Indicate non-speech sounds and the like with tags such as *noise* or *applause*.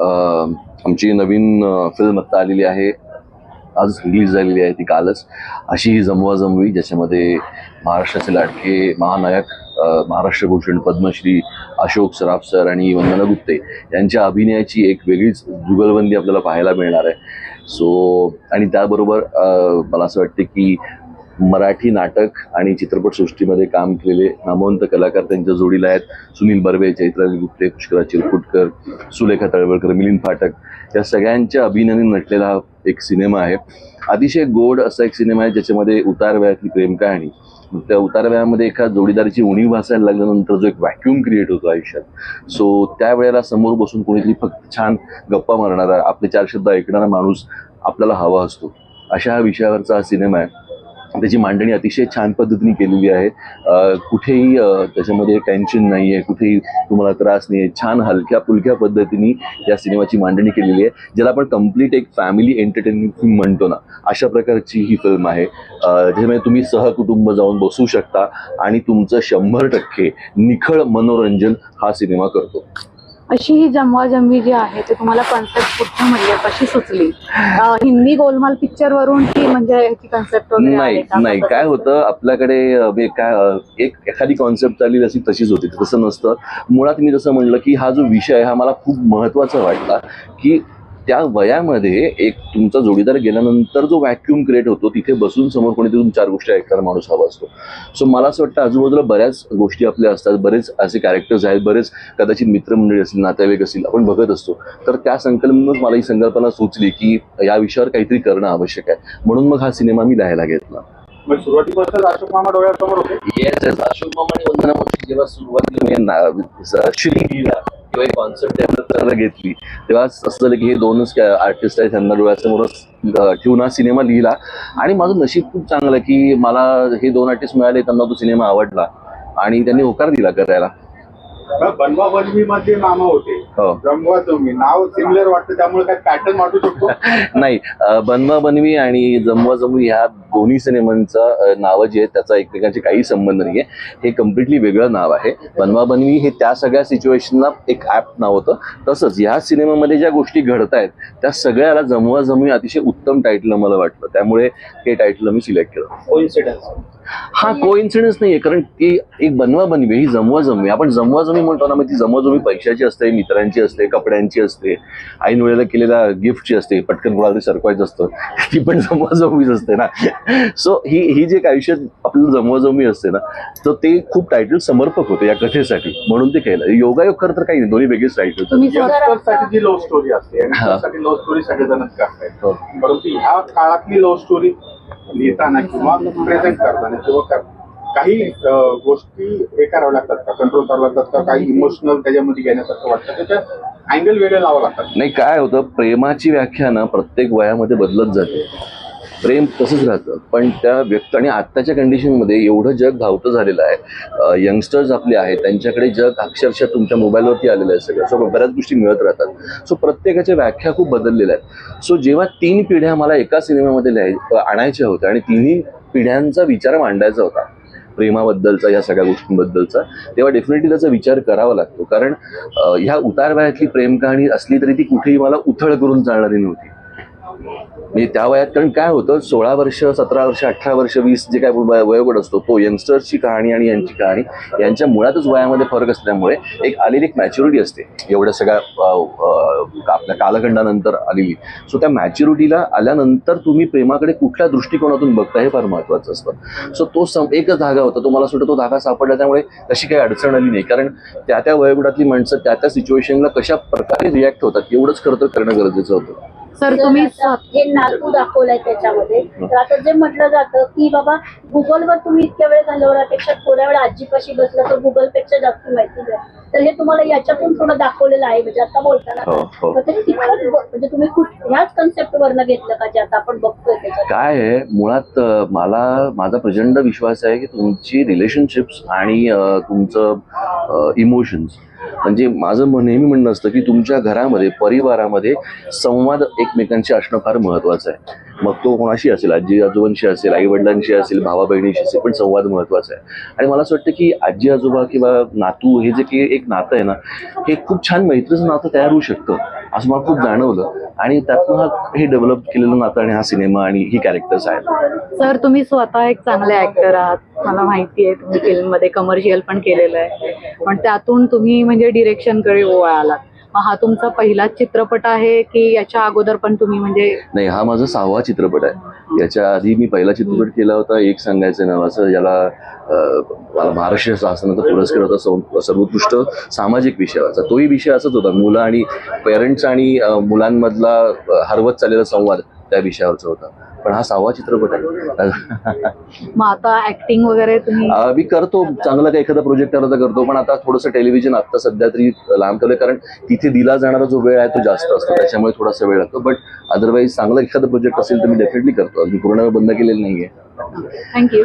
आमची नवीन फिल्म आत्ता आलेली आहे. आज रिलीज झालेली आहे ती कालच. अशी ही जमवा जमवी ज्याच्यामध्ये महाराष्ट्राचे लाडके महानायक अं, महाराष्ट्र भूषण पद्मश्री अशोक सराफ सर आणि वंदना गुप्ते यांच्या अभिनयाची एक वेगळीच जुगलबंदी आपल्याला पाहायला मिळणार आहे. सो आणि त्याबरोबर मला असं वाटतं की मराठी नाटक आणि चित्रपटसृष्टीमध्ये काम केलेले नामवंत कलाकार त्यांच्या जोडीला आहेत. सुनील बर्वे चैत्राली गुप्ते पुष्करा चिरकुटकर सुलेखा तळवळकर मिलिंद फाटक या सगळ्यांच्या अभिनयाने नटलेला हा एक सिनेमा आहे. अतिशय गोड असा एक सिनेमा आहे ज्याच्यामध्ये उतारव्यातली प्रेमकहाणी प्रेम कहाणी त्या उतारव्यामध्ये एका जोडीदारीची उणीव भासायला लागल्यानंतर जो एक व्हॅक्युम क्रिएट होतो आयुष्यात. सो त्यावेळेला समोर बसून कोणीतरी फक्त छान गप्पा मारणारा आपले चार शब्द ऐकणारा माणूस आपल्याला हवा असतो. अशा हा विषयावरचा हा सिनेमा आहे. त्याची मांडणी अतिशय छान पद्धतीने केलेली आहे. कुठेही त्याच्यामध्ये टेन्शन नाही आहे कुठेही तुम्हाला त्रास नाही आहे छान हलक्या फुलक्या पद्धतीने या सिनेमाची मांडणी केलेली आहे. ज्याला आपण कंप्लीट एक फॅमिली एंटरटेनमेंट फिल्म म्हणतो ना अशा प्रकारची ही फिल्म आहे. ज्याच्यामध्ये तुम्ही सहकुटुंब जाऊन बसू शकता आणि तुमचं शंभर टक्के निखळ मनोरंजन हा सिनेमा करतो. अशी ही जमवा जमवी जी आहे ते तुम्हाला कन्सेप्ट कुठे म्हणजे कशी सुचली हिंदी गोलमाल पिक्चर वरून की म्हणजे कन्सेप्ट नाही? नाही काय? होतं आपल्याकडे काय एक एखादी कॉन्सेप्ट आली अशी तशीच होती तसं नसतं मुळात मी जसं म्हणलं की हा जो विषय हा मला खूप महत्त्वाचा वाटला की त्या वयामध्ये एक तुमचा जोडीदार गेल्यानंतर जो व्हॅक्युम क्रिएट होतो तिथे बसून समोर कोणीतरी दोन चार गोष्टी ऐकणारा माणूस हवा असतो. सो मला असं वाटतं आजूबाजूला बऱ्याच गोष्टी आपल्या असतात बरेच असे कॅरेक्टर्स आहेत बरेच कदाचित मित्रमंडळी असतील नातेवाईक असतील आपण बघत असतो. तर त्या संकल्पनेतूनच मला ही संकल्पना सुचली की या विषयावर काहीतरी करणं आवश्यक आहे. म्हणून मग हा सिनेमा मी लिहायला घेतला. सुरुवातीपासून अशोक मामा डोळ्यासमोर होते? येस येस अशोक मामा आणि वंदना जेव्हा सुरुवातीला मी ना- स- श्री लिहिला किंवा एक कॉन्सेप्ट त्यांना घेतली. तेव्हा असं झालं की हे दोनच आर्टिस्ट आहेत त्यांना डोळ्यासमोरच ठेवून हा सिनेमा लिहिला. आणि माझं नशीब खूप चांगलं की मला हे दोन आर्टिस्ट मिळाले त्यांना तो सिनेमा आवडला. आणि त्यांनी होकार दिला करायला. बनवा बनवी मध्ये होते. हो. जमवा जमवी नाव सिमिलर वाटतं त्यामुळे काय पॅटर्न वाटू शकतो? *laughs* नाही अं, बनवा बनवी आणि जमवा जमवी ह्या दोन्ही सिनेमांचं अं, नावं जी आहेत त्याचा एकमेकांशी काही संबंध नाहीये. हे कम्प्लिटली वेगळं नाव आहे. बनवा बनवी हे त्या सगळ्या सिच्युएशनला एक ऍप नाव होतं. तसंच ह्या सिनेमामध्ये ज्या गोष्टी घडत आहेत त्या सगळ्याला जमवा जमवी अतिशय उत्तम टायटल मला वाटलं त्यामुळे हे टायटल मी सिलेक्ट केलं. कोइन्सिडन्स हा को इन्सिडन्स नाहीये कारण ती एक बनवा बनवी ही जमवा जमवी. आपण जमवा जमवी म्हणतो ना मग ती जमवा जमवी पैशाची असते मित्रांची असते कपड्यांची असते ऐन वेळेला केलेल्या गिफ्टची असते पटकन कोणाला तरी सरकवायचं असतं *laughs* ती पण जमवा जमवीच असते ना. सो ही ही जे एक आयुष्यात आपल्याला जमवा जमवी असते ना तर ते खूप टायटल समर्पक होते या कथेसाठी म्हणून ते केलं. योगायोग खरं तर काही नाही दोन्ही वेगळेच टायटल जी लव्ह स्टोरी असते लव्ह स्टोरी सगळेजणच करतायत. हो. परंतु ह्या काळातली लव्ह स्टोरी लिहिताना किंवा प्रेझेंट करताना किंवा कर- काही गोष्टी हे कराव्या लागतात का? कंट्रोल कराव्या लागतात का? काही इमोशनल त्याच्यामध्ये घेण्यासारखं वाटतं? त्याच्या अँगल वेगळे लावा लागतात. नाही काय होतं प्रेमाची व्याख्या ना प्रत्येक वयामध्ये बदलत जाते. प्रेम तसंच राहतं. पण त्या व्यक्त आणि आत्ताच्या कंडिशनमध्ये एवढं जग धावतं झालेलं आहे. यंगस्टर्स आपले आहेत त्यांच्याकडे जग अक्षरशः तुमच्या मोबाईलवरती आलेलं आहे सगळं. सो बऱ्याच गोष्टी मिळत राहतात. सो प्रत्येकाच्या व्याख्या खूप बदललेल्या आहेत. सो जेव्हा तीन पिढ्या मला एका सिनेमामध्ये लिहाय आणायच्या होत्या आणि तिन्ही पिढ्यांचा विचार मांडायचा होता प्रेमाबद्दलचा या सगळ्या गोष्टींबद्दलचा तेव्हा डेफिनेटली त्याचा विचार करावा लागतो. कारण ह्या उतार वयातली प्रेम कहाणी असली तरी ती कुठेही मला उथळ करून चालणारी नव्हती. म्हणजे त्या वयात कारण काय होतं सोळा वर्ष सतरा वर्ष अठरा वर्ष वीस जे काय वयोगट असतो तो यंगस्टर्सची कहाणी आणि यांची कहाणी यांच्या मुळातच वयामध्ये फरक असल्यामुळे एक आलेली एक मॅच्युरिटी असते. एवढ्या सगळ्या आपल्या कालखंडानंतर आलेली. सो त्या मॅच्युरिटीला आल्यानंतर तुम्ही प्रेमाकडे कुठल्या दृष्टिकोनातून बघता हे फार महत्वाचं असतं. सो तो सम एकच धागा होता तो मला सुद्धा तो धागा सापडला त्यामुळे तशी काही अडचण आली नाही. कारण त्या त्या वयोगटातली माणसं त्या त्या सिच्युएशनला कशा प्रकारे रिॲक्ट होतात एवढंच खरं तर करणं गरजेचं होतं. सर तुम्ही हे नातू दाखवलंय त्याच्यामध्ये. तर आता जे म्हटलं जातं की बाबा गुगलवर तुम्ही इतक्या वेळ घालवण्यापेक्षा थोड्या वेळ आजीपाशी बसला तर गुगलपेक्षा जास्त माहिती द्या. तर हे तुम्हाला याच्यातून थोडं दाखवलेलं आहे. म्हणजे आता बोलताना हो, हो. म्हणजे तुम्ही ह्याच कन्सेप्ट वरनं घेतलं का जे आता आपण बघतोय काय आहे? मुळात मला माझा प्रचंड विश्वास आहे की तुमची रिलेशनशिप्स आणि तुमचं इमोशन्स म्हणजे माझं नेहमी म्हणणं असतं की तुमच्या घरामध्ये परिवारामध्ये संवाद एकमेकांशी असणं फार महत्वाचं आहे. मग तो कोणाशी असेल आजी आजोबांशी असेल आई वडिलांशी असेल भावा बहिणीशी असेल पण संवाद महत्त्वाचा आहे. आणि मला असं वाटतं की आजी आजोबा किंवा नातू हे जे की एक नातं आहे ना हे खूप छान मैत्रीचं नातं तयार होऊ शकतं. असं मला खूप जाणवलं. आणि त्यातनं हा हे डेव्हलप केलेलं नातं आणि हा सिनेमा आणि ही कॅरेक्टर्स आहेत. सर तुम्ही स्वतः एक चांगले ऍक्टर आहात. मला माहिती आहे तुम्ही फिल्ममध्ये कमर्शियल पण केलेलं आहे. पण त्यातून तुम्ही म्हणजे डिरेक्शनकडे ओळालात हा तुमचा पहिलाच चित्रपट आहे की याच्या अगोदर पण तुम्ही म्हणजे नाही हा माझा सहावा चित्रपट आहे. याच्या आधी मी पहिला चित्रपट केला होता एक सांगायचं नावाचं ज्याला मला महाराष्ट्र शासनाचा पुरस्कार होता सर्वोत्कृष्ट सामाजिक विषयाचा तोही विषय असाच होता. मुलं आणि पेरेंट्स आणि मुलांमधला हरवत चाललेला संवाद त्या विषयावरचा होता. पण हा सहावा चित्रपट आहे. *laughs* मग आता ऍक्टिंग वगैरे तुम्ही मी करतो चांगला काही एखादा प्रोजेक्ट आला तर करतो पण आता थोडंसं टेलिव्हिजन आता सध्या तरी लांब केलं कारण तिथे दिला जाणारा जो वेळ आहे तो जास्त असतो त्याच्यामुळे थोडासा वेळ लागतो. बट अदरवाईज चांगला एखादा प्रोजेक्ट असेल तर मी डेफिनेटली करतो. मी पूर्ण वेळ बंद केलेलं नाहीये. थँक्यू